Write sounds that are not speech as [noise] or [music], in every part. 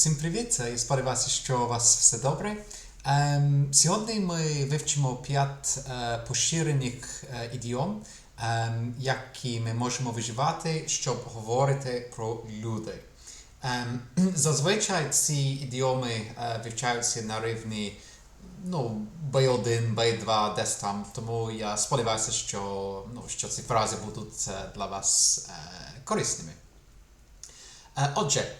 Всім привіт! Я сподіваюся, що у вас все добре. Ем, сьогодні ми вивчимо п'ять е, поширених е, ідіом, ем, які ми можемо виживати, щоб говорити про людей. Ем, [clears throat] зазвичай ці ідіоми е, вивчаються на рівні ну, B1, B2, десь там. Тому я сподіваюся, що, ну, що ці фрази будуть е, для вас е, корисними. Отже,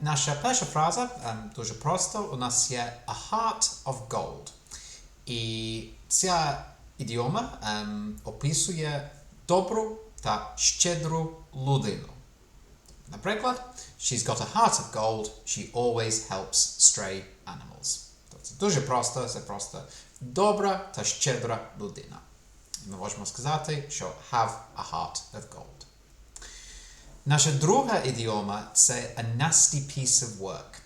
наша перша фраза дуже просто. У нас є a heart of gold. І ця ідіома описує добру та щедру людину. Наприклад, she's got a heart of gold, she always helps stray animals. Це дуже просто, це просто добра та щедра людина. Ми можемо сказати, що have a heart of gold. Наша друга ідіома це a nasty piece of work.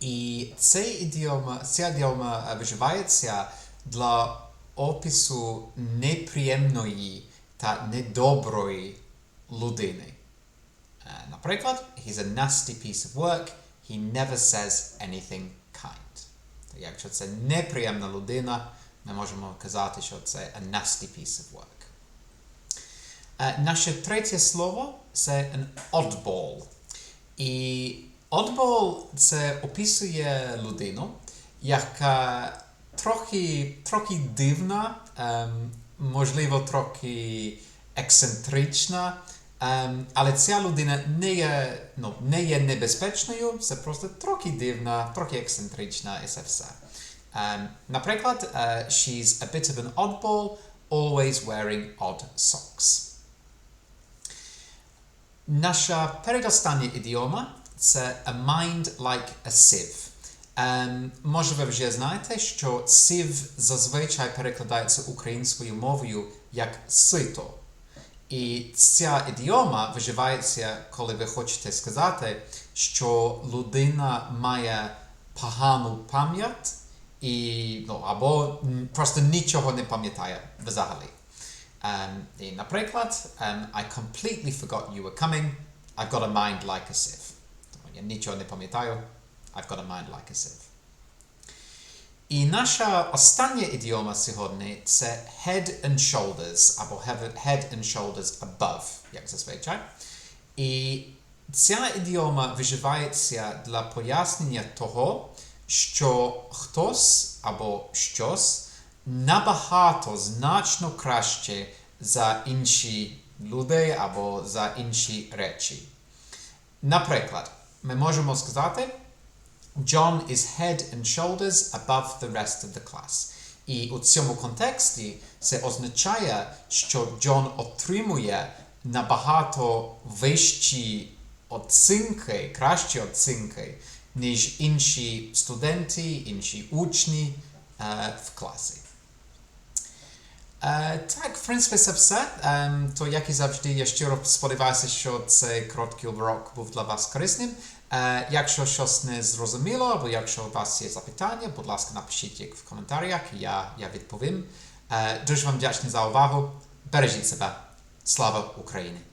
І ця ідіома, ця ідіома е, вживається для опису неприємної та недоброї людини. Е, Наприклад, he's a nasty piece of work, he never says anything kind. Якщо це неприємна людина, ми можемо казати, що це a nasty piece of work. Е, Наше третє слово це an oddball. І oddball це описує людину, яка трохи, трохи дивна, ем, можливо, трохи ексцентрична, ем, але ця людина не є, ну, не є небезпечною, це просто трохи дивна, трохи ексцентрична і це все. Ем, наприклад, е, she's a bit of an oddball, always wearing odd socks. Наша передостання ідіома це a mind like a sieve. Ем, може, ви вже знаєте, що сів зазвичай перекладається українською мовою як сито. І ця ідіома виживається, коли ви хочете сказати, що людина має погану пам'ять і, ну, або просто нічого не пам'ятає взагалі. Um, і, наприклад, um, I completely forgot you were coming. I've got a mind like a sieve. Тому Я нічого не пам'ятаю. I've got a mind like a sieve. І наша остання ідіома сьогодні це head and shoulders, або have- head and shoulders above, як зазвичай. І ця ідіома виживається для пояснення того, що хтось або щось набагато значно краще за інші людей або за інші речі. Наприклад, ми можемо сказати John is head and shoulders above the rest of the class. І у цьому контексті це означає, що Джон отримує набагато вищі оцінки, кращі оцінки, ніж інші студенти, інші учні е, в класі. Так, в принципі, це все. То, як і завжди, я щиро сподіваюся, що цей короткий урок був для вас корисним. Якщо щось не зрозуміло, або якщо у вас є запитання, будь ласка, напишіть їх в коментарях, я, я відповім. Дуже вам вдячний за увагу. Бережіть себе. Слава Україні!